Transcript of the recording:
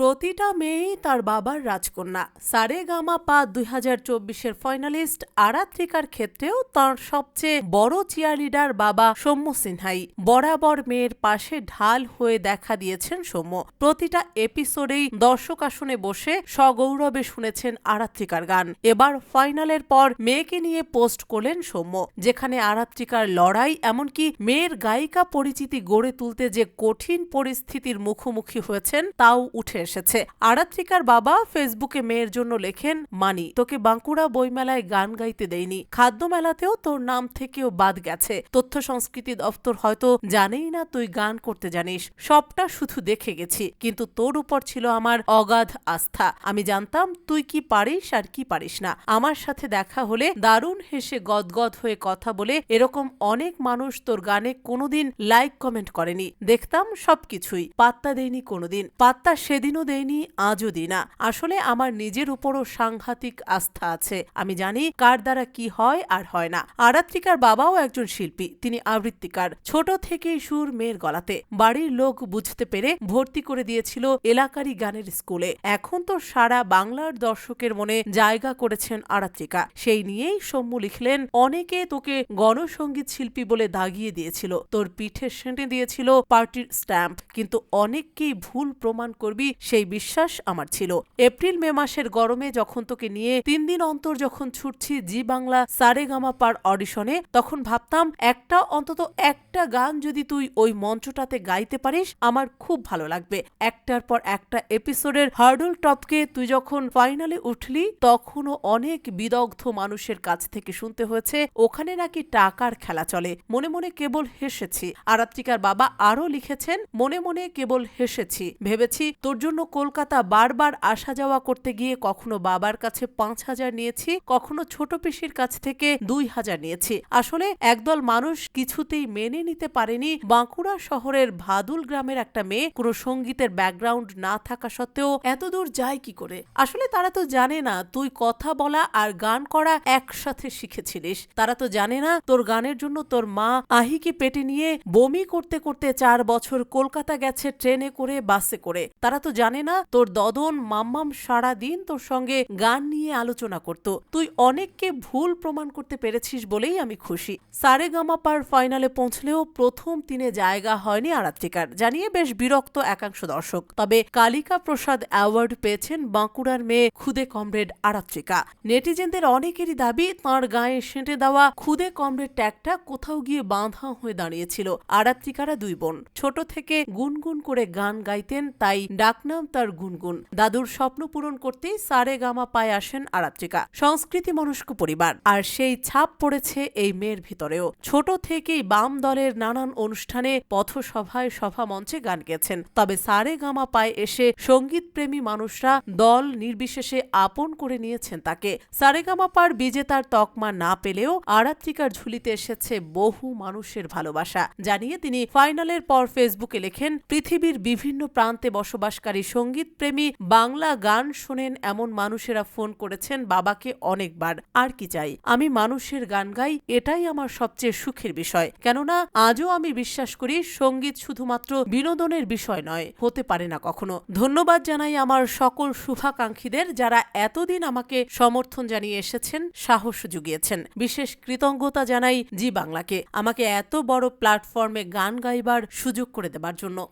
প্রতিটা মেয়েই তার বাবার রাজকন্যা। সারে গামা পা দুই হাজার চব্বিশের ফাইনালিস্ট আরাত্রিকার ক্ষেত্রেও তার সবচেয়ে বড় চিয়ারলিডার বাবা সৌম্য সিনহাই। বরাবর মেয়ের পাশে ঢাল হয়ে দেখা দিয়েছেন সৌম্য। প্রতিটা এপিসোডেই দর্শক আসনে বসে সগৌরবে শুনেছেন আরাত্রিকার গান। এবার ফাইনালের পর মেয়েকে নিয়ে পোস্ট করলেন সৌম্য, যেখানে আরাত্রিকার লড়াই এমনকি মেয়ের গায়িকা পরিচিতি গড়ে তুলতে যে কঠিন পরিস্থিতির মুখোমুখি হয়েছেন, তাও উঠে এসেছে। আরাত্রিকার বাবা ফেসবুকে মেয়ের জন্য লেখেন, মানি, তোকে বাঁকুড়া বইমেলায় গান গাইতে দেয়নি খাদ্য মেলাতেও তোর নাম থেকেও বাদ গেছে। তথ্য সংস্কৃতি দপ্তর হয়তো জানেই না তুই গান করতে জানিস। সবটা শুধু দেখে গেছি। কিন্তু তোর উপর ছিল আমার অগাধ আস্থা। আমি জানতাম তুই কি পারিস আর কি পারিস না। আমার সাথে দেখা হলে দারুণ হেসে গদগদ হয়ে কথা বলে এরকম অনেক মানুষ তোর গানে কোনোদিন লাইক কমেন্ট করেনি। দেখতাম সবকিছুই। পাত্তা দেয়নি কোনোদিন। পাত্তা সেদিনও দেয়নি, আজও দিই না। আসলে আমার নিজের উপরও সাংঘাতিক আস্থা আছে। আমি জানি কার দ্বারা কি হয় আর হয় না। আরাত্রিকার বাবাও একজন শিল্পী, তিনি আবৃত্তিকার। ছোট থেকেই সুর মেয়ের গলাতে। বাড়ির লোক বুঝতে পেরে ভর্তি করে দিয়েছিল এলাকারই গানের স্কুলে। এখন তো সারা বাংলার দর্শকের মনে জায়গা করেছেন আরাত্রিকা। সেই নিয়েই সৌম্য লিখলেন, অনেকে তোকে গণসঙ্গীত শিল্পী বলে দাগিয়ে দিয়েছিল। তোর পিঠে সেঁটে দিয়েছিল পার্টির স্ট্যাম্প। কিন্তু অনেককেই ভুল প্রমাণ করবি সেই বিশ্বাস আমার ছিল। এপ্রিল, মে মাসের গরমে যখন তোকে নিয়ে তিন দিন অন্তর যখন ছুটছি জি বাংলা সারে গামা পার অডিশনে, তখন ভাবতাম একটা অন্তত একটা গান যদি তুই ওই মঞ্চটাতে গাইতে পারিস, আমার খুব ভালো লাগবে। একটার পর একটা এপিসোডের হার্ডল টপকে তুই যখন ফাইনালে উঠলি, তখনও অনেক বিদগ্ধ মানুষের কাছ থেকে শুনতে হয়েছে, ওখানে নাকি টাকার খেলা চলে। মনে মনে কেবল হেসেছি। আরাত্রিকার বাবা আরও লিখেছেন, মনে মনে কেবল হেসেছি। ভেবেছি তোর জন্য কলকাতা বারবার আসা যাওয়া করতে গিয়ে কখনো বাবার কাছে পাঁচ হাজার নিয়েছি, কখনো ছোট পিসির কাছ থেকে দুই হাজার নিয়েছি। আসলে একদল মানুষ কিছুতেই মেনে নিতে পারেনি। বাঁকুড়া শহরের ভাদুল গ্রামের একটা মেয়ে কোনো সঙ্গীতের ব্যাকগ্রাউন্ড না থাকা সত্ত্বেও এত দূর যায় কি করে? আসলে তারা তো জানে না, তুই কথা বলা আর গান করা একসাথে শিখেছিলিস। তারা তো জানে না, তোর গানের জন্য তোর মা আহিকে পেটে নিয়ে বমি করতে করতে চার বছর কলকাতা গেছে ট্রেনে করে, বাসে করে। তারা তো জানে না, তোর দদন মাম্মাম সারা দিন তোর সঙ্গে গান নিয়ে আলোচনা করত। তুই অনেককে ভুল প্রমাণ করতে পেরেছিস বলেই আমি খুশি। সারে গামা ফাইনালে পৌঁছলেও প্রথম তিনে জায়গা হয়নি আরাত্রিকার জানিয়ে বেশ বিরক্ত একাংশ দর্শক। তবে কালিকা প্রসাদ অ্যাওয়ার্ড পেয়েছেন বাঁকুড়ার মেয়ে খুদে কমরেড আরাত্রিকা নেটিজেনদের অনেকেরই দাবি, তাঁর গায়ে সেঁটে দেওয়া খুদে কমরেড ট্যাগটা কোথাও গিয়ে বাঁধা হয়ে দাঁড়িয়েছিল। আরাত্রিকারা দুই বোন। ছোট থেকে গুনগুন করে গান গাইতেন, তাই ডাকনাম তার গুনগুন। দাদুর স্বপ্ন পূরণ করতেই সারে গামা পায়ে আসেন আরাত্রিকা, সংস্কৃতি মনস্ক পরিবার। আর সেই ছাপ পড়েছে এই মেয়ের ভিতরেও। ছোট থেকেই বাম দলের নানান অনুষ্ঠানে পথসভায় সভা মঞ্চে গান গেছেন তবে সারে গামা পায়ে এসে সংগীত প্রেমী মানুষরা দল নির্বিশেষে আপন করে নিয়েছেন তাকে। সারেগামা পার বিজেতার তকমা না পেলেও আরাত্রিকার ঝুলিতে এসেছে বহু মানুষের ভালোবাসা। জানিয়ে তিনি ফাইনালের পর ফেসবুকে লেখেন, পৃথিবীর বিভিন্ন প্রান্তে বসবাসকারী সংগীত প্রেমী বাংলা গান শোনেন এমন মানুষেরা ফোন করেছেন বাবাকে অনেকবার। আর কি চাই? আমি মানুষের গান গাই, এটাই আমার সবচেয়ে সুখের বিষয়। কেননা, আজও আমি বিশ্বাস করি সংগীত শুধুমাত্র বিনোদনের বিষয় নয়, হতে পারে না কখনো। ধন্যবাদ জানাই আমার সকল শুভাকাঙ্ক্ষীদের যারা এতদিন আমাকে সমর্থন জানিয়ে এসেছেন, সাহস জুগিয়েছেন। বিশেষ কৃতজ্ঞতা জানাই জি বাংলাকে। আমাকে এত বড় প্ল্যাটফর্মে গান গাইবার সুযোগ করে দেবার জন্য।